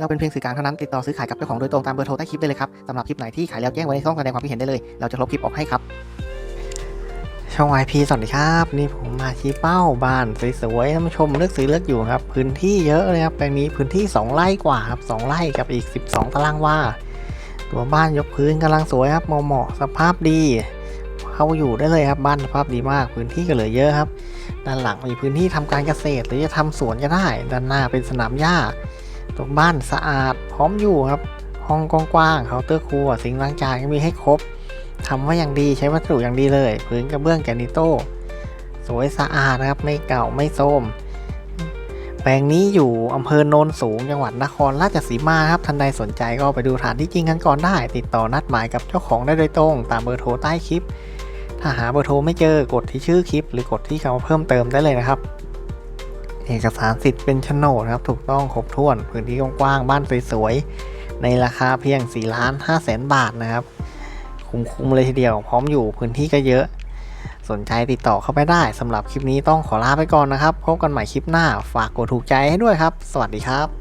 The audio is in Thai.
เราเป็นเพียงสื่อกลางเท่านั้นติดต่อซื้อขายกับเจ้าของโดยตรงตามเบอร์โทรใต้คลิปได้เลยครับสำหรับคลิปไหนที่ขายแล้วแจ้งไว้ในช่องแสดงความคิดเห็นได้เลย เราจะลบคลิปออกให้ครับ ช่อง YP สวัสดีครับ นี่ผมมาชี้เป้าบ้านสวยๆท่านผู้ชมเลือกซื้อเลือกอยู่ครับ พื้นที่เยอะเลยครับแปลงนี้พื้นที่ 2 ไร่กว่าครับ2ไร่กับอีก 12 ตารางวาตัวบ้านยกพื้นกำลังสวยครับเหมาะสภาพดีเข้าอยู่ได้เลยครับบ้านสภาพดีมาก พื้นที่ก็เหลือเยอะครับ ด้านหลังมีพื้นที่ทำการเกษตร หรือจะทำสวนก็ได้ ด้านหน้าเป็นสนามหญ้า ตัวบ้านสะอาดพร้อมอยู่ครับ ห้องกว้างๆเคาน์เตอร์ครัวสิ่งล้างจานก็มีให้ครบทำไว่าอย่างดีใช้วัสดุอย่างดีเลย พื้นกระเบื้องแกนิโต้สวยสะอาดนะครับไม่เก่าไม่โทรมแปลงนี้อยู่อำเภอโนนสูงจังหวัดนครราชสีมาครับท่านใดสนใจก็ไปดูฐานที่จริงกันก่อนได้ ติดต่อนัดหมายกับเจ้าของได้โดยตรง ตามเบอร์โทรใต้คลิป ถ้าหาเบอร์โทรไม่เจอกดที่ชื่อคลิป หรือกดที่คำว่าเพิ่มเติมได้เลยนะครับ เอกสารสิทธิ์เป็นโฉนดครับ ถูกต้องครบถ้วน พื้นที่กว้างๆบ้านสวยๆ ในราคาเพียง4ล้าน5แสนบาทนะครับ คุ้มๆเลยทีเดียว พร้อมอยู่พื้นที่ก็เยอะ สนใจติดต่อเข้าไปได้สำหรับคลิปนี้ต้องขอลาไปก่อนนะครับ พบกันใหม่คลิปหน้า ฝากกดถูกใจให้ด้วยครับ สวัสดีครับ